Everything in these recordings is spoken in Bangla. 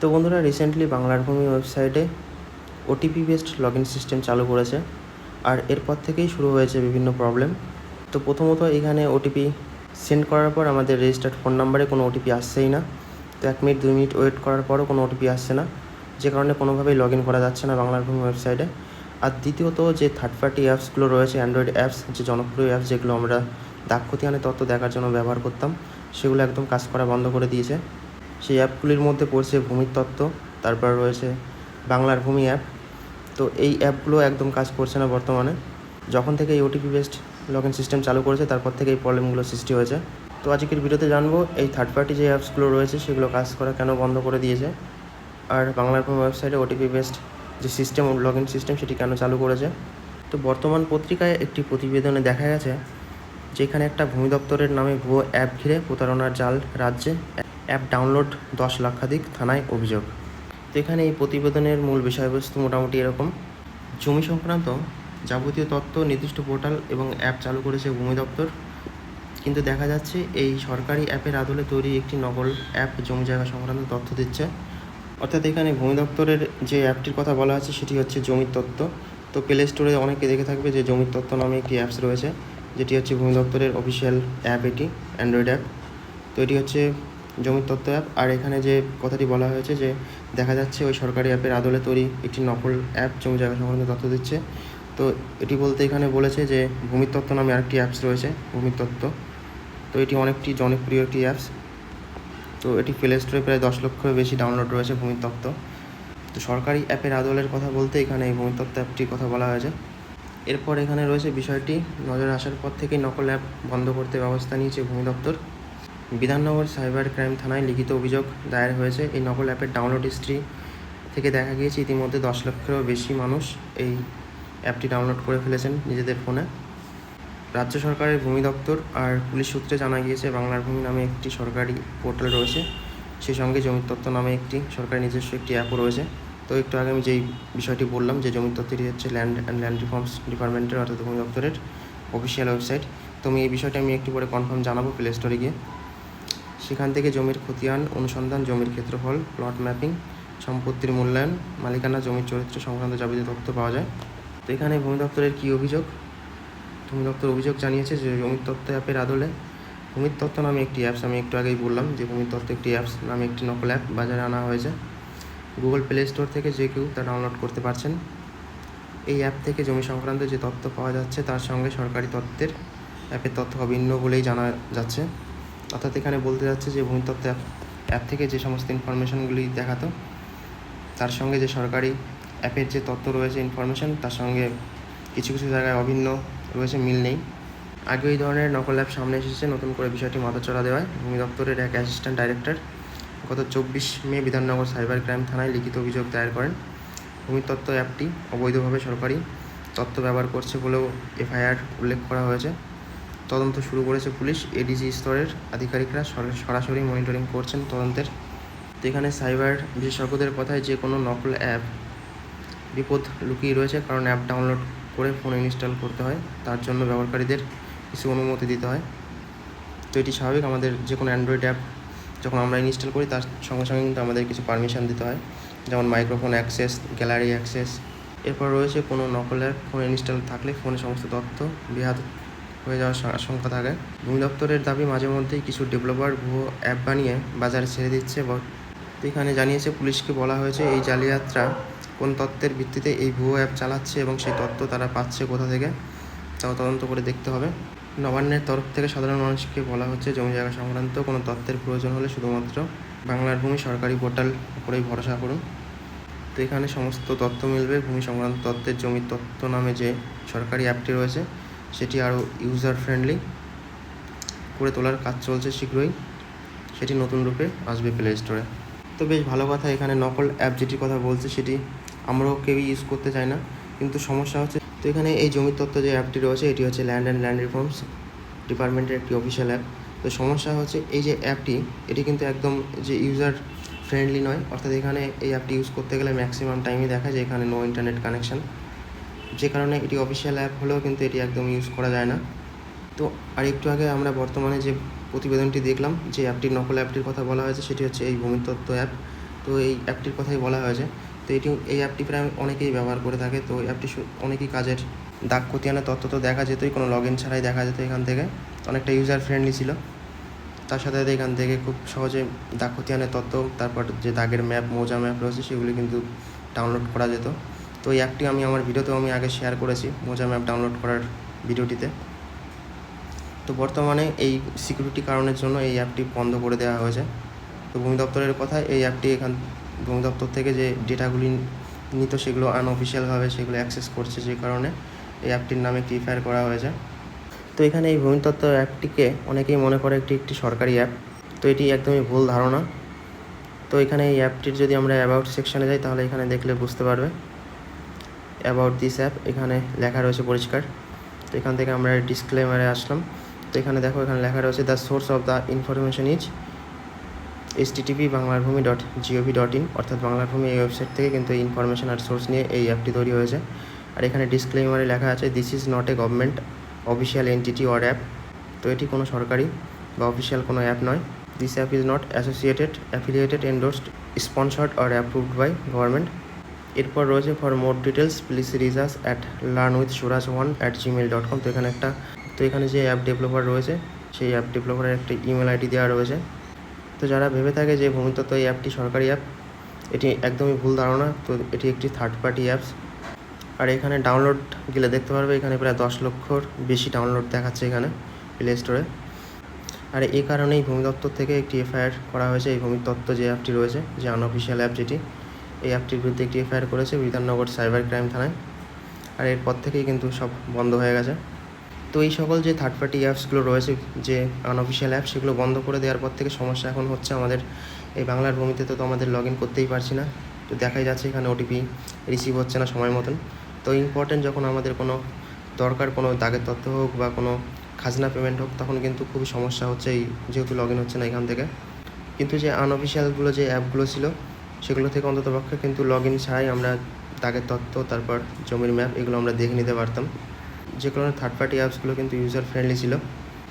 তো বন্ধুরা রিসেন্টলি বাংলার ভূমি ওয়েবসাইটে OTP based log in system চালু করেছে আর এরপর থেকেই শুরু হয়েছে বিভিন্ন প্রবলেম তো প্রথমত এখানে ওটিপি সেন্ড করার পর আমাদের রেজিস্টার্ড ফোন নাম্বারে কোনো ওটিপি আসছেই না। তো এক মিনিট, দুই মিনিট ওয়েট করার পরও কোনো ওটিপি আসছে না। যে কারণে কোনোভাবেই লগ ইন করা যাচ্ছে না বাংলার ভূমি ওয়েবসাইটে আর দ্বিতীয়ত যে থার্ড পার্টি অ্যাপসগুলো রয়েছে অ্যান্ড্রয়েড অ্যাপস যে জনপ্রিয় অ্যাপস যেগুলো আমরা দাক্ষতিয়ানে তথ্য দেখার জন্য ব্যবহার করতাম, সেগুলো একদম কাজ করা বন্ধ করে দিয়েছে। সেই অ্যাপগুলির মধ্যে পড়ছে ভূমির তত্ত্ব, তারপর রয়েছে বাংলার ভূমি অ্যাপ। তো এই অ্যাপগুলো একদম কাজ করছে না বর্তমানে। যখন থেকে এই OTP based log in system চালু করেছে, তারপর থেকে এই প্রবলেমগুলো সৃষ্টি হয়েছে। তো আজকের ভিডিওতে জানব, এই থার্ড পার্টি যে অ্যাপসগুলো রয়েছে, সেগুলো কাজ করা কেন বন্ধ করে দিয়েছে? আর বাংলার ভূমি ওয়েবসাইটে ওটিপি বেসড যে সিস্টেম লগ ইন সিস্টেম সেটি কেন চালু করেছে? তো বর্তমান পত্রিকায় একটি প্রতিবেদনে দেখা গেছে, যেখানে একটা ভূমি দপ্তরের নামে ভুয়ো অ্যাপ ঘিরে প্রতারণার জাল রাজ্যে অ্যাপ ডাউনলোড, দশ লক্ষাধিক থানায় অভিযোগ। তো এখানে এই প্রতিবেদনের মূল বিষয়বস্তু মোটামুটি এরকম। জমি সংক্রান্ত যাবতীয় তথ্য, নির্দিষ্ট পোর্টাল এবং অ্যাপ চালু করেছে ভূমি দপ্তর। কিন্তু দেখা যাচ্ছে এই সরকারি অ্যাপের আদলে তৈরি একটি নকল অ্যাপ জমি জায়গা সংক্রান্ত তথ্য দিচ্ছে। অর্থাৎ এখানে ভূমি দপ্তরের যে অ্যাপটির কথা বলা আছে সেটি হচ্ছে জমির তত্ত্ব তো প্লে স্টোরে অনেকে দেখে থাকবে যে জমির তত্ত্ব নামে একটি অ্যাপস রয়েছে, যেটি হচ্ছে ভূমি দপ্তরের অফিসিয়াল অ্যাপ এটি অ্যান্ড্রয়েড অ্যাপ। তো এটি হচ্ছে জমির তত্ত্ব অ্যাপ আর এখানে যে কথাটি বলা হয়েছে যে দেখা যাচ্ছে ওই সরকারি অ্যাপের আদলে তৈরি একটি নকল অ্যাপ জমি জায়গা সংক্রান্ত তথ্য দিচ্ছে। তো এটি বলতে এখানে বলেছে যে ভূমির তত্ত্ব নামে আরেকটি অ্যাপস রয়েছে, ভূমির তত্ত্ব। তো এটি অনেকটি জনপ্রিয় একটি অ্যাপস তো এটি প্লে স্টোরে প্রায় দশ লক্ষের বেশি ডাউনলোড রয়েছে ভূমির তত্ত্ব। তো সরকারি অ্যাপের আদলের কথা বলতে এখানে এই ভূমির তত্ত্ব অ্যাপটির কথা বলা হয়েছে। এরপর এখানে রয়েছে বিষয়টি, নজরে আসার পর থেকেই নকল অ্যাপ বন্ধ করতে ব্যবস্থা নিয়েছে ভূমি দপ্তর। বিধাননগর সাইবার ক্রাইম থানায় লিখিত অভিযোগ দায়ের হয়েছে। এই নকল অ্যাপের ডাউনলোড হিস্ট্রি থেকে দেখা গিয়েছে ইতিমধ্যে দশ লক্ষেরও বেশি মানুষ এই অ্যাপটি ডাউনলোড করে ফেলেছেন নিজেদের ফোনে। রাজ্য সরকারের ভূমি দপ্তর আর পুলিশ সূত্রে জানা গিয়েছে, বাংলার ভূমি নামে একটি সরকারি পোর্টাল রয়েছে। সেই সঙ্গে জমির তত্ত্ব নামে একটি সরকারি নিজস্ব একটি অ্যাপও রয়েছে। তো একটু আগে আমি যেই বিষয়টি বললাম যে জমির তত্ত্বটি হচ্ছে ল্যান্ড অ্যান্ড ল্যান্ড রিফর্মস ডিপার্টমেন্টের, অর্থাৎ ভূমি দপ্তরের অফিসিয়াল ওয়েবসাইট তো আমি এই বিষয়টা আমি একটু পরে কনফার্ম জানাব প্লে স্টোরে গিয়ে। সেখান থেকে জমির খতিয়ান, অনুসন্ধান, জমির ক্ষেত্রফল প্লট ম্যাপিং সম্পত্তির মূল্যায়ন, মালিকানা, জমির চরিত্র সংক্রান্ত যাবতীয় তথ্য পাওয়া যায়। তো এখানে ভূমি দপ্তরের কী অভিযোগ? ভূমি দপ্তর অভিযোগ জানিয়েছে যে জমির তথ্য অ্যাপের আদলে ভূমির তত্ত্ব নামে একটি অ্যাপস আমি একটু আগেই বললাম যে ভূমির তত্ত্ব একটি অ্যাপস নামে একটি নকল অ্যাপ বাজারে আনা হয়েছে। গুগল প্লে স্টোর থেকে যে কেউ তা ডাউনলোড করতে পারছেন। এই অ্যাপ থেকে জমি সংক্রান্ত যে তথ্য পাওয়া যাচ্ছে তার সঙ্গে সরকারি তত্ত্বের অ্যাপের তথ্য অভিন্ন বলেই জানা যাচ্ছে। অর্থাৎ এখানে বলতে যাচ্ছে যে ভূমিতত্ত্ব অ্যাপ অ্যাপ থেকে যে সমস্ত ইনফরমেশনগুলি দেখাতো, তার সঙ্গে যে সরকারি অ্যাপের যে তথ্য রয়েছে ইনফরমেশন তার সঙ্গে কিছু কিছু জায়গায় অভিন্ন রয়েছে, মিল নেই। আগে এই ধরনের নকল অ্যাপ সামনে এসেছে, নতুন করে বিষয়টি মাথাচড়া দেওয়ায়। ভূমি দপ্তরের এক অ্যাসিস্ট্যান্ট ডাইরেক্টর গত চব্বিশ মে বিধাননগর সাইবার ক্রাইম থানায় লিখিত অভিযোগ দায়ের করেন। ভূমি তত্ত্ব অ্যাপটি অবৈধভাবে সরকারি তথ্য ব্যবহার করছে বলেও এফআইআর উল্লেখ করা হয়েছে। তদন্ত শুরু করেছে পুলিশ এডিজি স্তরের আধিকারিকরা সর- সরাসরি মনিটরিং করছেন তদন্তের। এখানে সাইবার বিশেষজ্ঞদের কথায় যে কোনো নকল অ্যাপ বিপদ লুকিয়ে রয়েছে, কারণ অ্যাপ ডাউনলোড করে ফোন ইনস্টল করতে হয়, তার জন্য ব্যবহারকারীদের কিছু অনুমতি দিতে হয়। তো এটি স্বাভাবিক, আমাদের যে কোনো অ্যান্ড্রয়েড অ্যাপ যখন আমরা ইনস্টল করি, তার সঙ্গে সঙ্গে কিন্তু আমাদের কিছু পারমিশন দিতে হয়। যেমন মাইক্রোফোন অ্যাক্সেস, গ্যালারি অ্যাক্সেস। এরপর রয়েছে কোনো নকল অ্যাপ ফোন ইনস্টল থাকলে ফোনে সমস্ত তথ্য, বেহাত হয়ে যাওয়ার আশঙ্কা থাকে। ভূমি দপ্তরের দাবি, মাঝে মধ্যেই কিছু ডেভেলপার ভুয়ো অ্যাপ বানিয়ে বাজারে ছেড়ে দিচ্ছে। এখানে জানিয়েছে পুলিশকে বলা হয়েছে, এই জালিয়াতরা কোন তত্ত্বের ভিত্তিতে এই ভুয়ো অ্যাপ চালাচ্ছে এবং সেই তত্ত্ব তারা পাচ্ছে কোথা থেকে তাও তদন্ত করে দেখতে হবে। নবান্নের তরফ থেকে সাধারণ মানুষকে বলা হচ্ছে, জমি জায়গা সংক্রান্ত কোনো তথ্যের প্রয়োজন হলে শুধুমাত্র বাংলার ভূমি সরকারি পোর্টাল উপরেই ভরসা করুন। তো এখানে সমস্ত তথ্য মিলবে। ভূমি সংক্রান্ত তত্ত্বের জমির তথ্য নামে যে সরকারি অ্যাপটি রয়েছে সেটি আরও ইউজার ফ্রেন্ডলি করে তোলার কাজ চলছে শীঘ্রই। সেটি নতুন রূপে আসবে প্লে স্টোরে তো বেশ ভালো কথা, এখানে নকল অ্যাপ যেটির কথা বলছে সেটি আমরাও কেউই ইউজ করতে চাই না, কিন্তু সমস্যা হচ্ছে, তো এখানে এই জমির তত্ত্ব যে অ্যাপটি রয়েছে, এটি হচ্ছে ল্যান্ড অ্যান্ড ল্যান্ড রিফর্মস ডিপার্টমেন্টের একটি অফিসিয়াল অ্যাপ তো সমস্যা হচ্ছে, এই যে অ্যাপটি এটি কিন্তু একদম যে ইউজার ফ্রেন্ডলি নয়, অর্থাৎ এখানে এই অ্যাপটি ইউজ করতে গেলে ম্যাক্সিমাম টাইমই দেখা যায়, এখানে নো ইন্টারনেট কানেকশন যে কারণে এটি অফিসিয়াল অ্যাপ হলেও কিন্তু এটি একদম ইউজ করা যায় না। তো আর একটু আগে আমরা বর্তমানে যে প্রতিবেদনটি দেখলাম, যে অ্যাপটির নকল অ্যাপটির কথা বলা হয়েছে, সেটি হচ্ছে এই ভূমিতত্ত্ব অ্যাপ তো এই অ্যাপটির কথাই বলা হয়েছে। তো এটি, এই অ্যাপটি প্রায় অনেকেই ব্যবহার করে থাকে। তো অ্যাপটি অনেকই কাজের দাগ খতিয়ানের তথ্য তো দেখা যেতই, কোনো লগ ইন ছাড়াই দেখা যেত এখান থেকে। অনেকটা ইউজার ফ্রেন্ডলি ছিল। তার সাথে সাথে এখান থেকে খুব সহজে দাগ খতিয়ানের তথ্য তারপর যে দাগের ম্যাপ মোজা ম্যাপ রয়েছে, সেগুলি কিন্তু ডাউনলোড করা যেত। তো এই অ্যাপটি আমি আমার ভিডিওতেও আমি আগে শেয়ার করেছি, মৌজা ম্যাপ ডাউনলোড করার ভিডিওটিতে। তো বর্তমানে এই সিকিউরিটি কারণের জন্য এই অ্যাপটি বন্ধ করে দেওয়া হয়েছে। তো ভূমি দপ্তরের কথা এই অ্যাপটি এখান, ভূমি দপ্তর থেকে যে ডেটাগুলি নিত সেগুলো আনঅফিসিয়ালভাবে সেগুলো অ্যাক্সেস করছে যে কারণে এই অ্যাপটির নামে একটি এফআইআর করা হয়েছে। তো এখানে এই ভূমিতত্ত্ব অ্যাপটিকে অনেকেই মনে করে একটি একটি সরকারি অ্যাপ তো এটি একদমই ভুল ধারণা। তো এখানে এই অ্যাপটির যদি আমরা অ্যাবাউট সেকশানে যাই, তাহলে এখানে দেখলে বুঝতে পারবে। অ্যাবাউট দিস অ্যাপ এখানে লেখা রয়েছে পরিষ্কার। তো এখান থেকে আমরা ডিসক্লেমারে আসলাম। তো এখানে দেখো, এখানে লেখা রয়েছে the source of the information is H TTP বাংলার Bhumi dot gov dot in অর্থাৎ বাংলার ভূমি এই ওয়েবসাইট থেকে কিন্তু এই ইনফরমেশন আর সোর্স নিয়ে এই অ্যাপটি তৈরি হয়েছে। আর এখানে ডিসক্লেমারে লেখা আছে this is not a government official entity or app তো এটি কোনো সরকারি বা অফিসিয়াল কোনো অ্যাপ নয়। This app is not associated affiliated endorsed sponsored or approved by government এরপর রয়েছে for more details please research at learn with Suraj one at Gmail dot com তো এখানে একটা, তো এখানে যে অ্যাপ ডেভেলপার রয়েছে, সেই অ্যাপ ডেভেলপারের একটা ইমেল আইডি দেওয়া রয়েছে। তো যারা ভেবে থাকে যে ভূমিতত্ত্ব এই অ্যাপটি সরকারি অ্যাপ এটি একদমই ভুল ধারণা। তো এটি একটি থার্ড পার্টি অ্যাপস আর এখানে ডাউনলোড গেলে দেখতে পারবে, এখানে প্রায় দশ লক্ষর বেশি ডাউনলোড দেখাচ্ছে এখানে প্লে স্টোরে আর এই কারণেই ভূমি দপ্তর থেকে একটি এফআইআর করা হয়েছে। এই ভূমি তত্ত্ব যে অ্যাপটি রয়েছে, যে আনঅফিসিয়াল অ্যাপ যেটি এই অ্যাপটির বিরুদ্ধে একটি এফআইআর করেছে বিধাননগর সাইবার ক্রাইম থানায়। আর এরপর থেকেই কিন্তু সব বন্ধ হয়ে গেছে। তো এই সকল যে থার্ড পার্টি অ্যাপসগুলো রয়েছে, যে আনঅফিসিয়াল অ্যাপ সেগুলো বন্ধ করে দেওয়ার পর থেকে সমস্যা এখন হচ্ছে আমাদের এই বাংলার ভূমিতে। তো আমাদের লগ ইন করতেই পারছি না। তো দেখাই যাচ্ছে এখানে ওটিপি রিসিভ হচ্ছে না সময় মতন। তো ইম্পর্টেন্ট যখন আমাদের কোনো দরকার, কোনো দাগের তথ্য হোক বা কোনো খাজনা পেমেন্ট হোক, তখন কিন্তু খুবই সমস্যা হচ্ছে এই যেহেতু লগ ইন হচ্ছে না এখান থেকে। কিন্তু যে আনঅফিসিয়ালগুলো যে অ্যাপগুলো ছিল সেগুলো থেকে অন্তত পক্ষে কিন্তু লগ ইন ছাড়াই আমরা দাগের তথ্য তারপর জমির ম্যাপ এগুলো আমরা দেখে নিতে পারতাম। যে কারণে থার্ড পার্টি অ্যাপসগুলো কিন্তু ইউজার ফ্রেন্ডলি ছিল।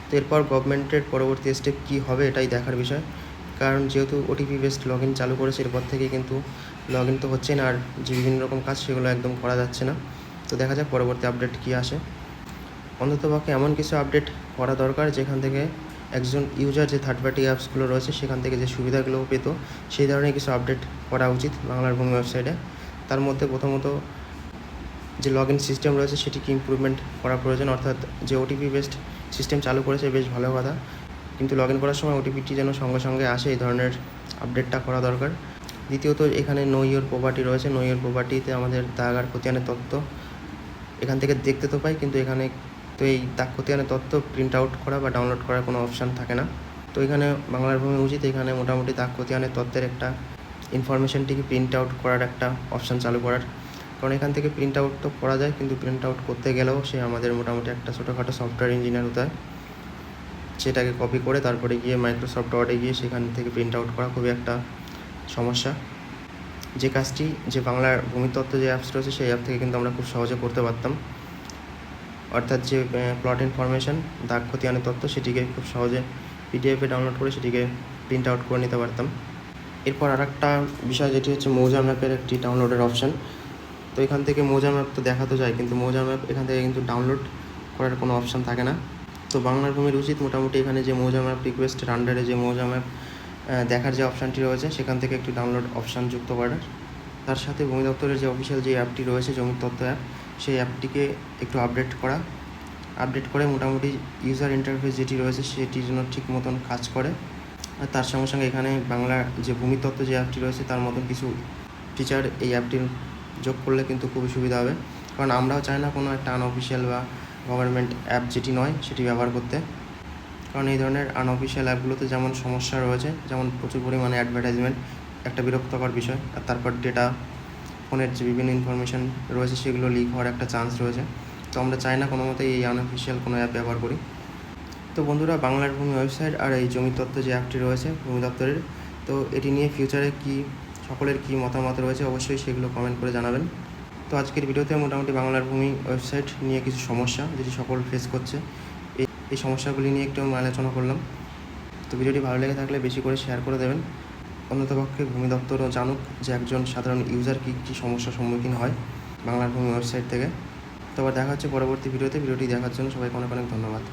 তো এরপর গভর্নমেন্টের পরবর্তী স্টেপ কী হবে এটাই দেখার বিষয়। কারণ যেহেতু ওটিপি বেসড লগ ইন চালু করেছে, এরপর থেকে কিন্তু লগ ইন তো হচ্ছে না, আর যে বিভিন্ন রকম কাজ সেগুলো একদম করা যাচ্ছে না। তো দেখা যাক পরবর্তী আপডেট কী আসে। অন্ততপক্ষে এমন কিছু আপডেট করা দরকার যেখান থেকে একজন ইউজার যে থার্ড পার্টি অ্যাপসগুলো রয়েছে, সেখান থেকে যে সুবিধাগুলো পেত, সেই ধরনের কিছু আপডেট করা উচিত বাংলার ভূমি ওয়েবসাইটে তার মধ্যে প্রথমত যে লগ ইন সিস্টেম রয়েছে, সেটিকে ইমপ্রুভমেন্ট করা প্রয়োজন। অর্থাৎ যে ওটিপি বেসড সিস্টেম চালু করেছে, বেশ ভালো কথা। কিন্তু লগ ইন করার সময় ওটিপিটি যেন সঙ্গে সঙ্গে আসে, এই ধরনের আপডেটটা করা দরকার। দ্বিতীয়ত, এখানে নো ইয়োর প্রপার্টি রয়েছে। নো ইয়োর প্রপার্টিতে আমাদের দাগ আর খতিয়ানের তথ্য এখান থেকে দেখতে তো পাই, কিন্তু এখানে তো এই দাগ খতিয়ানের তথ্য প্রিন্ট আউট করা বা ডাউনলোড করার কোনো অপশান থাকে না। তো এখানে বাংলার ভূমি উচিত, এখানে মোটামুটি দাগ খতিয়ানের তথ্যের একটা ইনফরমেশনটিকে প্রিন্ট আউট করার একটা অপশান চালু করার। কারণ এখান থেকে প্রিন্ট আউট তো করা যায়, কিন্তু প্রিন্ট আউট করতে গেলেও সে আমাদের মোটামুটি একটা ছোটোখাটো সফটওয়্যার ইঞ্জিনিয়ার হতে হয়। সেটাকে কপি করে তারপরে গিয়ে মাইক্রোসফট ওয়ার্ডে গিয়ে সেখান থেকে প্রিন্ট আউট করা খুবই একটা সমস্যা। যে কাজটি, যে বাংলার ভূমিতত্ত্ব যে অ্যাপস রয়েছে, সেই অ্যাপ থেকে কিন্তু আমরা খুব সহজে করতে পারতাম। অর্থাৎ যে প্লট ইনফরমেশন দাগ খতিয়ানের তথ্য, সেটিকে খুব সহজে পিডিএফে ডাউনলোড করে সেটিকে প্রিন্ট আউট করে নিতে পারতাম। এরপর আর একটা বিষয়, যেটি হচ্ছে মৌজা ম্যাপের একটি ডাউনলোডের অপশান তো এখান থেকে মৌজা ম্যাপ তো দেখাতে যায়, কিন্তু মৌজা ম্যাপ এখান থেকে কিন্তু ডাউনলোড করার কোনো অপশান থাকে না। তো বাংলার ভূমির উচিত মোটামুটি এখানে যে মৌজা ম্যাপ রিকোয়েস্টের আন্ডারে যে মৌজা ম্যাপ দেখার যে অপশানটি রয়েছে, সেখান থেকে একটি ডাউনলোড অপশান যুক্ত করার। তার সাথে ভূমি দপ্তরের যে অফিসিয়াল যে অ্যাপটি রয়েছে জমির তথ্য অ্যাপ সেই অ্যাপটিকে একটু আপডেট করা। আপডেট করে মোটামুটি ইউজার ইন্টারফেস যেটি রয়েছে সেটি যেন ঠিক মতন কাজ করে। আর তার সঙ্গে সঙ্গে এখানে বাংলা যে ভূমিতত্ত্ব যে অ্যাপটি রয়েছে তার মতন কিছু ফিচার এই অ্যাপটির যোগ করলে কিন্তু খুবই সুবিধা হবে। কারণ আমরাও চাই না কোনো একটা আনঅফিসিয়াল বা গভর্নমেন্ট অ্যাপ যেটি নয় সেটি ব্যবহার করতে। কারণ এই ধরনের আনঅফিসিয়াল অ্যাপগুলোতে যেমন সমস্যা রয়েছে, যেমন প্রচুর পরিমাণে অ্যাডভার্টাইজমেন্ট একটা বিরক্তকর বিষয়। আর তারপর ডেটা ফোনের যে বিভিন্ন ইনফরমেশান রয়েছে, সেগুলো লিক হওয়ার একটা চান্স রয়েছে। তো আমরা চাই না কোনো মতেই এই আনঅফিসিয়াল কোনো অ্যাপ ব্যবহার করি। তো বন্ধুরা, বাংলার ভূমি ওয়েবসাইট আর এই জমি তত্ত্ব যে অ্যাপটি রয়েছে, ভূমি দপ্তরের, তো এটি নিয়ে ফিউচারে কি, সকলের কি মতামত রয়েছে অবশ্যই সেগুলো কমেন্ট করে জানাবেন। তো আজকের ভিডিওতে মোটামুটি বাংলার ভূমি ওয়েবসাইট নিয়ে কিছু সমস্যা যেটি সকল ফেস করছে, এই সমস্যাগুলি নিয়ে একটু আলোচনা করলাম। তো ভিডিওটি ভালো লেগে থাকলে বেশি করে শেয়ার করে দেবেন। অন্যতপক্ষে ভূমি দপ্তরও জানুক যে একজন সাধারণ ইউজার কী কী সমস্যার সম্মুখীন হয় বাংলার ভূমি ওয়েবসাইট থেকে। তো আবার দেখা হচ্ছে পরবর্তী ভিডিওতে। ভিডিওটি দেখার জন্য সবাইকে অনেক অনেক ধন্যবাদ।